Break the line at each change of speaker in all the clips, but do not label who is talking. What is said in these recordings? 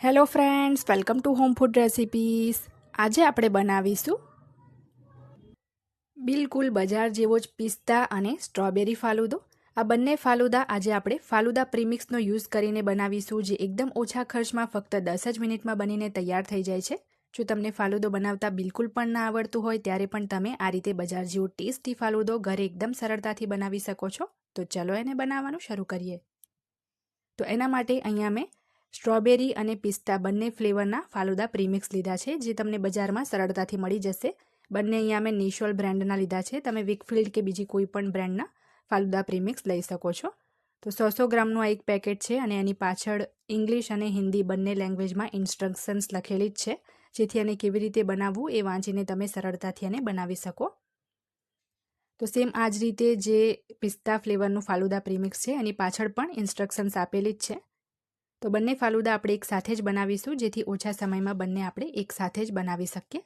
Hello friends welcome to home food recipes આજે આપણે બનાવીશું બિલકુલ બજાર જેવો જ પિસ્તા અને સ્ટ્રોબેરી ફાલુદો. આ બંને ફાલુદા આજે આપણે ફાલુદા પ્રીમિક્સનો યુઝ કરીને બનાવીશું, જે એકદમ ઓછા ખર્ચમાં ફક્ત દસ જ મિનિટમાં બનીને તૈયાર થઈ જાય છે. જો તમને ફાલુદો બનાવતા બિલકુલ પણ ના આવડતું હોય, ત્યારે પણ તમે આ રીતે બજાર જેવો ટેસ્ટી ફાલુદો ઘરે એકદમ સરળતાથી બનાવી શકો છો. તો ચલો એને બનાવવાનું શરૂ કરીએ. તો એના માટે અહીંયા મેં સ્ટ્રોબેરી અને પિસ્તા બંને ફ્લેવરના ફાલુદા પ્રીમિક્સ લીધા છે, જે તમને બજારમાં સરળતાથી મળી જશે. બંને અહીંયા મેં નિશોલ બ્રાન્ડના લીધા છે. તમે વિકફિલ્ડ કે બીજી કોઈ પણ બ્રાન્ડના ફાલુદા પ્રીમિક્સ લઈ શકો છો. તો સો સો ગ્રામનું આ એક પેકેટ છે અને એની પાછળ ઇંગ્લિશ અને હિન્દી બંને લેંગ્વેજમાં ઇન્સ્ટ્રક્શન્સ લખેલી જ છે, જેથી એને કેવી રીતે બનાવવું એ વાંચીને તમે સરળતાથી એને બનાવી શકો. તો સેમ આ જ રીતે જે પિસ્તા ફ્લેવરનું ફાલુદા પ્રીમિક્સ છે, એની પાછળ પણ ઇન્સ્ટ્રક્શન્સ આપેલી જ છે. તો બંને ફાલુદા આપણે એક સાથે જ બનાવીશું, જેથી ઓછા સમયમાં બંને આપણે એક સાથે જ બનાવી શકીએ.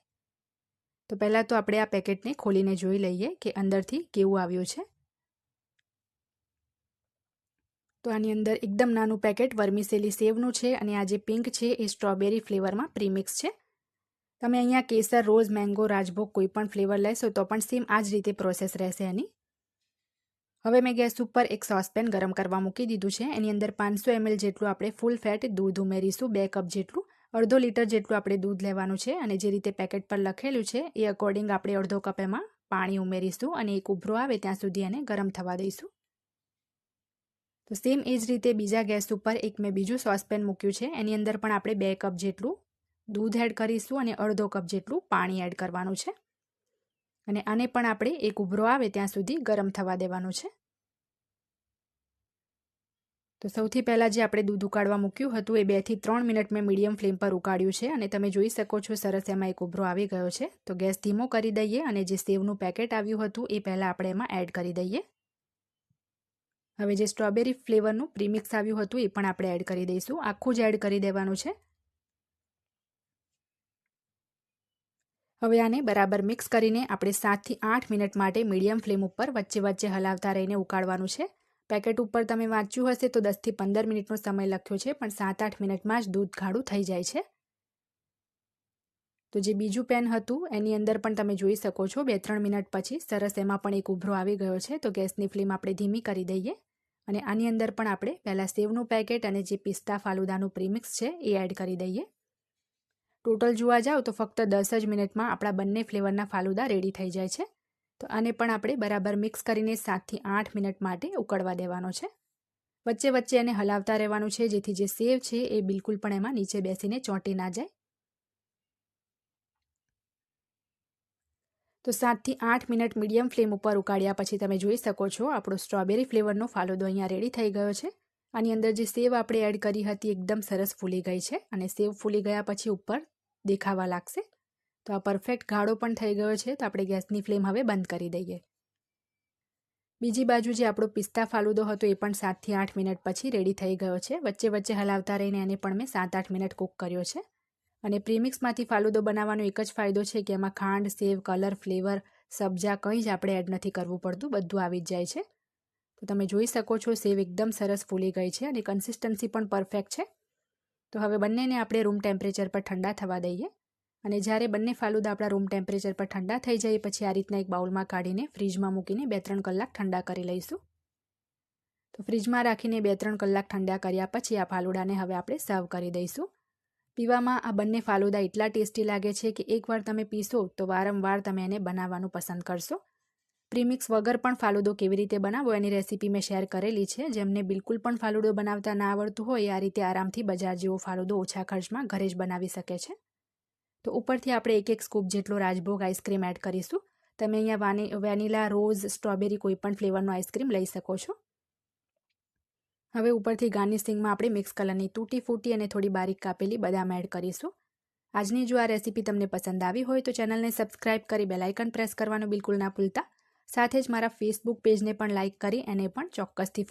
તો પહેલાં તો આપણે આ પેકેટને ખોલીને જોઈ લઈએ કે અંદરથી કેવું આવ્યું છે. તો આની અંદર એકદમ નાનું પેકેટ વર્મિસેલી સેવનું છે અને આ જે પિંક છે એ સ્ટ્રોબેરી ફ્લેવરમાં પ્રીમિક્સ છે. તમે અહીંયા કેસર, રોઝ, મેંગો, રાજભોગ કોઈ પણ ફ્લેવર લેશો તો પણ સેમ આ જ રીતે પ્રોસેસ રહેશે એની હવે મેં ગેસ ઉપર એક સોસપેન ગરમ કરવા મૂકી દીધું છે. એની અંદર પાંચસો એમએલ જેટલું આપણે ફૂલ ફેટ દૂધ ઉમેરીશું. બે કપ જેટલું. અડધો લીટર જેટલું આપણે દૂધ લેવાનું છે અને જે રીતે પેકેટ પર લખેલું છે એ અકોર્ડિંગ આપણે અડધો કપ એમાં પાણી ઉમેરીશું અને એક ઉભરો આવે ત્યાં સુધી એને ગરમ થવા દઈશું. તો સેમ એ જ રીતે બીજા ગેસ ઉપર એક મેં બીજું સોસપેન મૂક્યું છે. એની અંદર પણ આપણે બે કપ જેટલું દૂધ એડ કરીશું અને અડધો કપ જેટલું પાણી એડ કરવાનું છે. અને આને પણ આપણે એક ઉભરો આવે ત્યાં સુધી ગરમ થવા દેવાનું છે. તો સૌથી પહેલાં જે આપણે દૂધ ઉકાળવા મૂક્યું હતું એ બેથી ત્રણ મિનિટ મેં મીડિયમ ફ્લેમ પર ઉકાળ્યું છે અને તમે જોઈ શકો છો સરસ એમાં એક ઉભરો આવી ગયો છે. તો ગેસ ધીમો કરી દઈએ અને જે સેવનું પેકેટ આવ્યું હતું એ પહેલાં આપણે એમાં એડ કરી દઈએ. હવે જે સ્ટ્રોબેરી ફ્લેવરનું પ્રીમિક્સ આવ્યું હતું એ પણ આપણે એડ કરી દઈશું. આખું જ એડ કરી દેવાનું છે. હવે આને બરાબર મિક્સ કરીને આપણે સાતથી આઠ મિનિટ માટે મીડિયમ ફ્લેમ ઉપર વચ્ચે વચ્ચે હલાવતા રહીને ઉકાળવાનું છે. પેકેટ ઉપર તમે વાંચ્યું હશે તો દસથી પંદર મિનિટનો સમય લખ્યો છે, પણ સાત આઠ મિનિટમાં જ દૂધ ગાઢું થઈ જાય છે. તો જે બીજું પેન હતું, એની અંદર પણ તમે જોઈ શકો છો બે ત્રણ મિનિટ પછી સરસ એમાં પણ એક ઉભરો આવી ગયો છે, તો ગેસની ફ્લેમ આપણે ધીમી કરી દઈએ. અને આની અંદર પણ આપણે પહેલાં સેવનું પેકેટ અને જે પિસ્તા ફાલુદાનું પ્રીમિક્સ છે, એ એડ કરી દઈએ. ટોટલ જોવા જાઓ તો ફક્ત દસ જ મિનિટમાં આપણા બંને ફ્લેવરના ફાલુદા રેડી થઈ જાય છે. તો આને પણ આપણે બરાબર મિક્સ કરીને સાતથી આઠ મિનિટ માટે ઉકળવા દેવાનો છે. વચ્ચે વચ્ચે એને હલાવતા રહેવાનું છે, જેથી જે સેવ છે એ બિલકુલ પણ એમાં નીચે બેસીને ચોંટી ના જાય. તો સાતથી આઠ મિનિટ મીડિયમ ફ્લેમ ઉપર ઉકાળ્યા પછી તમે જોઈ શકો છો આપણો સ્ટ્રોબેરી ફ્લેવરનો ફાલુદો અહીંયા રેડી થઈ ગયો છે. આની અંદર જે સેવ આપણે એડ કરી હતી એકદમ સરસ ફૂલી ગઈ છે અને સેવ ફૂલી ગયા પછી ઉપર દેખાવા લાગશે. તો આ પરફેક્ટ ગાળો પણ થઈ ગયો છે, તો આપણે ગેસની ફ્લેમ હવે બંધ કરી દઈએ. બીજી બાજુ જે આપણો પિસ્તા ફાલુદો હતો, એ પણ સાતથી આઠ મિનિટ પછી રેડી થઈ ગયો છે. વચ્ચે વચ્ચે હલાવતા રહીને એને પણ મેં સાત આઠ મિનિટ કૂક કર્યો છે. અને પ્રીમિક્સમાંથી ફાલુદો બનાવવાનો એક જ ફાયદો છે કે એમાં ખાંડ, સેવ કલર ફ્લેવર સબ્જા કંઈ જ આપણે એડ નથી કરવું પડતું, બધું આવી જ જાય છે. તો તમે જોઈ શકો છો, સેવ એકદમ સરસ ફૂલી ગઈ છે અને કન્સિસ્ટન્સી પણ પરફેક્ટ છે. તો હવે બંનેને આપણે રૂમ ટેમ્પરેચર પર ઠંડા થવા દઈએ અને જ્યારે બંને ફાલુદા આપણા રૂમ ટેમ્પરેચર પર ઠંડા થઈ જાય, પછી આ રીતના એક બાઉલમાં કાઢીને ફ્રીજમાં મૂકીને બે ત્રણ કલાક ઠંડા કરી લઈશું. તો ફ્રીજમાં રાખીને બે ત્રણ કલાક ઠંડા કર્યા પછી આ ફાલુડાને હવે આપણે સર્વ કરી દઈશું. પીવામાં આ બંને ફાલુદા એટલા ટેસ્ટી લાગે છે કે એકવાર તમે પીશો તો વારંવાર તમે એને બનાવવાનું પસંદ કરશો. પ્રીમિક્સ વગર પણ ફાલુદો કેવી રીતે બનાવો એની રેસીપી મેં શેર કરેલી છે. જેમને બિલકુલ પણ ફાલુદો બનાવતા ના આવડતું હોય, આ રીતે આરામથી બજાર જેવો ફાલુદો ઓછા ખર્ચમાં ઘરે જ બનાવી શકે છે. તો ઉપરથી આપણે એક એક સ્કૂપ જેટલો રાજભોગ આઈસ્ક્રીમ એડ કરીશું. તમે અહીંયા વાની, વેનીલા, રોઝ, સ્ટ્રોબેરી કોઈ પણ ફ્લેવરનો આઈસ્ક્રીમ લઈ શકો છો. હવે ઉપરથી ગાર્નિશિંગમાં આપણે મિક્સ કલરની તૂટી ફૂટી અને થોડી બારીક કાપેલી બદામ એડ કરીશું. આજની જો આ રેસીપી તમને પસંદ આવી હોય તો ચેનલને સબસ્ક્રાઇબ કરી બેલાઇકન પ્રેસ કરવાનું બિલકુલ ના ભૂલતા. સાથે જ મારા ફેસબુક પેજને પણ લાઇક કરી એને પણ ચોક્કસથી